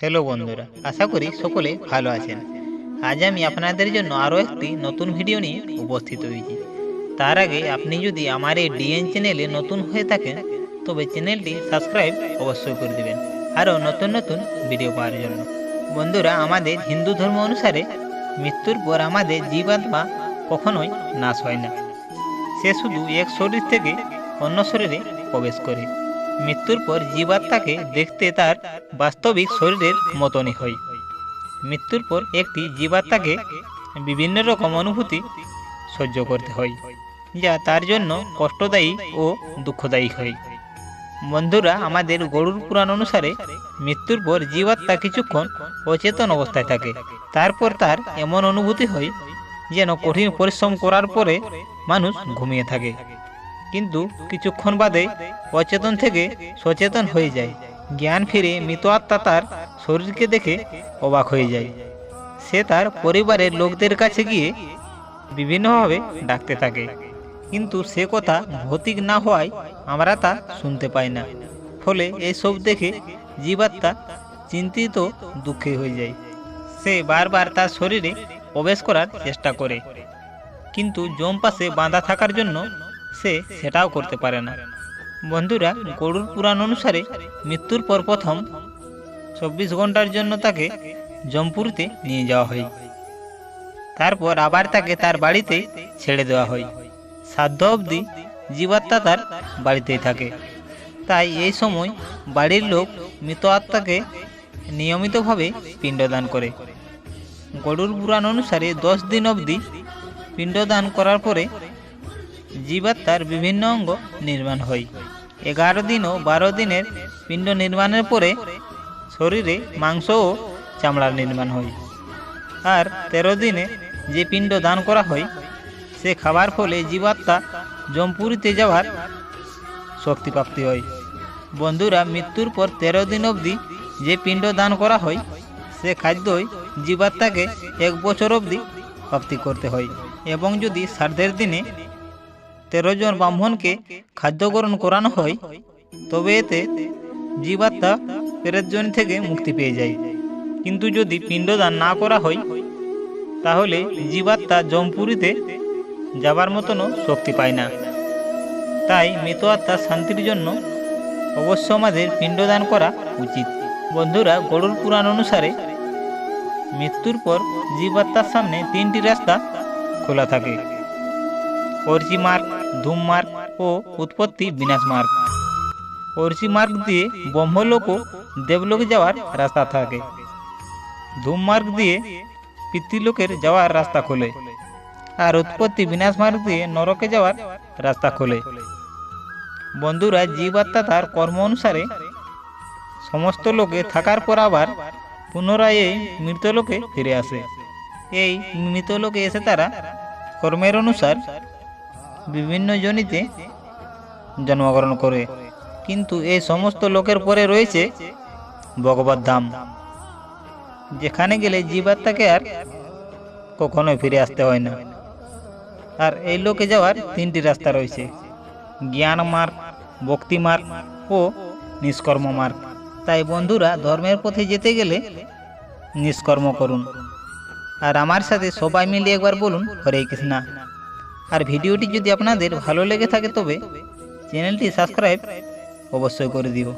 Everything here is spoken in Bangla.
হ্যালো বন্ধুরা, আশা করি সকলে ভালো আছেন। আজ আমি আপনাদের জন্য আরও একটি নতুন ভিডিও নিয়ে উপস্থিত হয়েছি। তার আগে আপনি যদি আমার এই ডিএন চ্যানেলে নতুন হয়ে থাকেন, তবে চ্যানেলটি সাবস্ক্রাইব অবশ্যই করে দেবেন, আরও নতুন নতুন ভিডিও পাওয়ার জন্য। বন্ধুরা, আমাদের হিন্দু ধর্ম অনুসারে মৃত্যুর পর আমাদের জীবাত্মা কখনোই নাশ হয় না। সে শুধু এক শরীর থেকে অন্য শরীরে প্রবেশ করে। মৃত্যুর পর জীবাত্মাকে দেখতে তার বাস্তবিক শরীরের মতনই হয়। মৃত্যুর পর একটি জীবাত্মাকে বিভিন্ন রকম অনুভূতি সহ্য করতে হয়, যা তার জন্য কষ্টদায়ী ও দুঃখদায়ী হয়। বন্ধুরা, আমাদের গরুর পুরাণ অনুসারে মৃত্যুর পর জীবাত্মা কিছুক্ষণ অচেতন অবস্থায় থাকে। তারপর তার এমন অনুভূতি হয় যেন কঠিন পরিশ্রম করার পরে মানুষ ঘুমিয়ে থাকে। কিন্তু কিছুক্ষণ বাদে অচেতন থেকে সচেতন হয়ে যায়। জ্ঞান ফিরে মৃত আত্মা তার শরীরকে দেখে অবাক হয়ে যায়। সে তার পরিবারের লোকদের কাছে গিয়ে বিভিন্নভাবে ডাকতে থাকে। কিন্তু সে কথা ভৌতিক না হওয়ায় আমরা তা শুনতে পাই না। ফলে এসব দেখে জীবাত্মা চিন্তিত দুঃখী হয়ে যায়। সে বারবার তার শরীরে প্রবেশ করার চেষ্টা করে। কিন্তু জম পাশে বাঁধা থাকার জন্য সে সেটাও করতে পারে না। বন্ধুরা, গরুর পুরাণ অনুসারে মৃত্যুর পর প্রথম চব্বিশ ঘণ্টার জন্য তাকে জমপুরিতে নিয়ে যাওয়া হয়। তারপর আবার তাকে তার বাড়িতে ছেড়ে দেওয়া হয়। সাধ্য অবধি জীবাত্মা তার বাড়িতেই থাকে। তাই এই সময় বাড়ির লোক মৃত আত্মাকে নিয়মিতভাবে পিণ্ডদান করে। গরুর পুরাণ অনুসারে দশ দিন অবধি পিণ্ডদান করার পরে জীবাত্মার বিভিন্ন অঙ্গ নির্মাণ হয়। এগারো দিন ও বারো দিনের পিণ্ড নির্মাণের পরে শরীরে মাংস ও চামড়ার নির্মাণ হয়। আর তেরো দিনে যে পিণ্ড দান করা হয়, সে খাবার ফলে জীবাত্মা জমপুরিতে যাওয়ার শক্তিপ্রাপ্তি হয়। বন্ধুরা, মৃত্যুর পর তেরো দিন অবধি যে পিণ্ড দান করা হয়, সে খাদ্যই জীবাত্মাকে এক বছর অবধি প্রাপ্তি করতে হয়। এবং যদি শ্রাদ্ধের দিনে তেরো জন ব্রাহ্মণকে খাদ্য গ্রহণ করানো হয়, তবে এতে জীবাত্মা প্রেতজনী থেকে মুক্তি পেয়ে যায়। কিন্তু যদি পিণ্ডদান না করা হয়, তাহলে জীবাত্মা জমপুরিতে যাবার মতনও শক্তি পায় না। তাই মৃত আত্মার শান্তির জন্য অবশ্য আমাদের পিণ্ডদান করা উচিত। বন্ধুরা, গরুর পুরাণ অনুসারে মৃত্যুর পর জীবাত্মার সামনে তিনটি রাস্তা খোলা থাকে। অর্চি মার্গ ধূম মার্গ ও উৎপত্তি বিনাশ মার্গ অর্চি মার্গ দিয়ে ব্রহ্মলোক ও দেবলোকে যাওয়ার রাস্তা থাকে। ধূম মার্গ দিয়ে পিতৃলোকের যাওয়ার রাস্তা খোলে। আর উৎপত্তি বিনাশ মার্গ দিয়ে নরকে যাওয়ার রাস্তা খোলে। বন্ধুরা, জীবাত্মা তার কর্ম অনুসারে সমস্ত লোকে থাকার পর আবার পুনরায় এই মৃতলোকে ফিরে আসে। এই মৃতলোকে এসে তারা কর্মের অনুসার বিভিন্ন জনিতে জন্মগ্রহণ করে। কিন্তু এই সমস্ত লোকের পরে রয়েছে ভগবত ধাম। যেখানে গেলে জীবাত্মাকে আর কখনোই ফিরে আসতে হয় না। আর এই লোকে যাওয়ার তিনটি রাস্তা রয়েছে। জ্ঞান মার্গ, ভক্তি মার্গ ও নিষ্কর্ম মার্গ। তাই বন্ধুরা, ধর্মের পথে যেতে গেলে নিষ্কর্ম করুন। আর আমার সাথে সবাই মিলে একবার বলুন, হরে কৃষ্ণা। আর ভিডিওটি যদি আপনাদের ভালো লেগে থাকে তবে চ্যানেলটি সাবস্ক্রাইব অবশ্যই করে দিও।